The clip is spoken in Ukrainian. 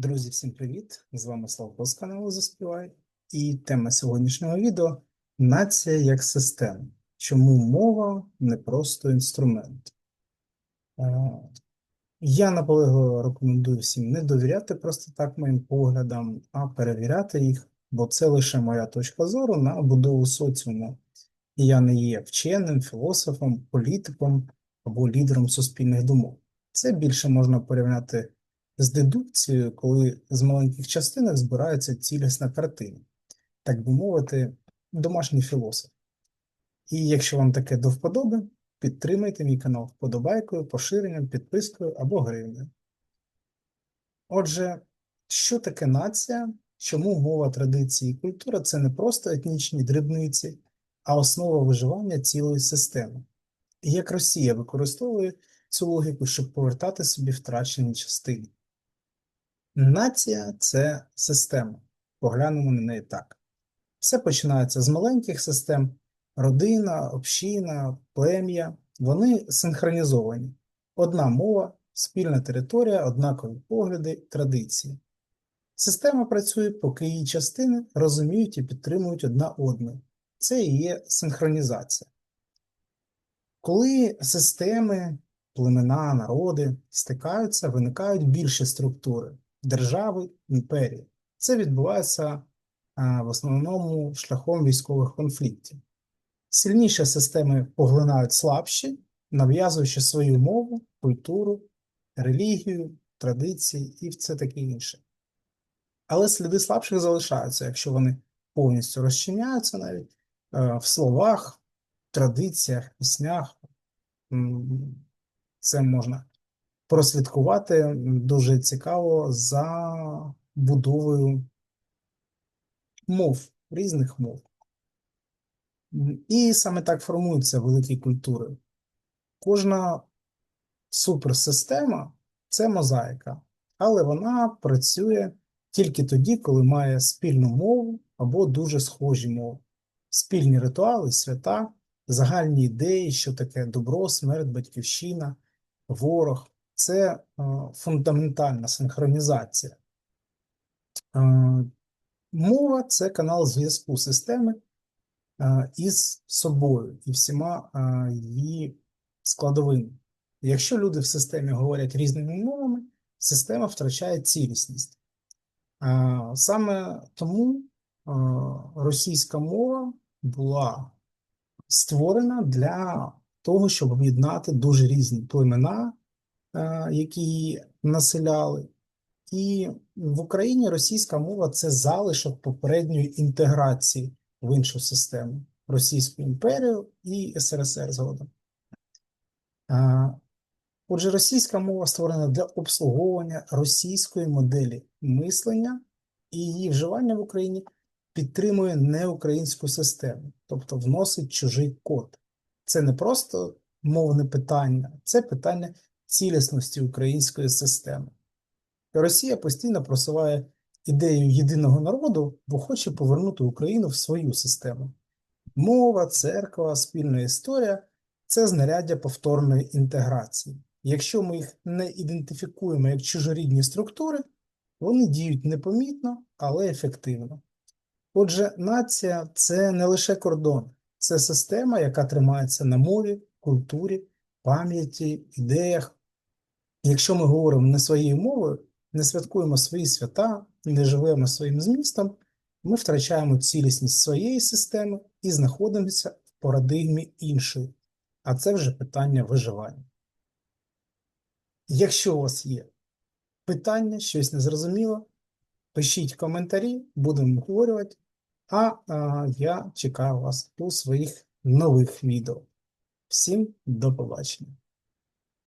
Друзі, всім привіт! З вами Славко з каналу Заспівай. І тема сьогоднішнього відео нація як система. Чому мова не просто інструмент? Е, Я наполегливо рекомендую всім не довіряти просто так моїм поглядам, а перевіряти їх, бо це лише моя точка зору на будову соціуму. І я не є вченим, філософом, політиком або лідером суспільних думок. Це більше можна порівняти з дедукцією, коли з маленьких частинок збирається цілісна картина, так би мовити, домашній філософ. І якщо вам таке до вподоби, підтримайте мій канал вподобайкою, поширенням, підпискою або гривнею. Отже, що таке нація? Чому мова, традиції і культура це не просто етнічні дрібниці, а основа виживання цілої системи. І як Росія використовує цю логіку, щоб повертати собі втрачені частини. Нація це система. Поглянемо на неї так. Все починається з маленьких систем: родина, община, плем'я. Вони синхронізовані. Одна мова, спільна територія, однакові погляди, традиції. Система працює, поки її частини розуміють і підтримують одна одну. Це і є синхронізація. Коли системи, племена, народи стикаються, виникають більші структури держави, імперії. Це відбувається в основному шляхом військових конфліктів. Сильніші системи поглинають слабші, нав'язуючи свою мову, культуру, релігію, традиції і все таке інше. Але сліди слабших залишаються, якщо вони повністю розчиняються навіть е, в словах, традиціях, піснях. Це можна прослідкувати дуже цікаво за будовою мов, різних мов. І саме так формуються великі культури. Кожна суперсистема це мозаїка, але вона працює тільки тоді, коли має спільну мову або дуже схожі мови, спільні ритуали, свята, загальні ідеї, що таке добро, смерть, батьківщина, ворог це е, фундаментальна синхронізація. Е, мова це канал зв'язку системи е, із собою і всіма її складовими. Якщо люди в системі говорять різними мовами, система втрачає цілісність. Саме тому російська мова була створена для того, щоб об'єднати дуже різні племена Е, які населяли. І в Україні російська мова це залишок попередньої інтеграції в іншу систему Російську імперію і СРСР згодом. Е, отже, російська мова створена для обслуговування російської моделі мислення, і її вживання в Україні підтримує неукраїнську систему, тобто вносить чужий код. Це не просто мовне питання, це питання цілісності української системи. Росія постійно просуває ідею єдиного народу, бо хоче повернути Україну в свою систему. Мова, церква, спільна історія це знаряддя повторної інтеграції. Якщо ми їх не ідентифікуємо як чужорідні структури, вони діють непомітно, але ефективно. Отже, нація це не лише кордон, це система, яка тримається на мові, культурі, пам'яті, ідеях, Якщо ми говоримо не своєю мовою, не святкуємо свої свята, не живемо своїм змістом, ми втрачаємо цілісність своєї системи і знаходимося в парадигмі іншої, а це вже питання виживання. Якщо у вас є питання, щось незрозуміло, пишіть коментарі, будемо обговорювати, а, а я чекаю вас у своїх нових відео. Всім до побачення!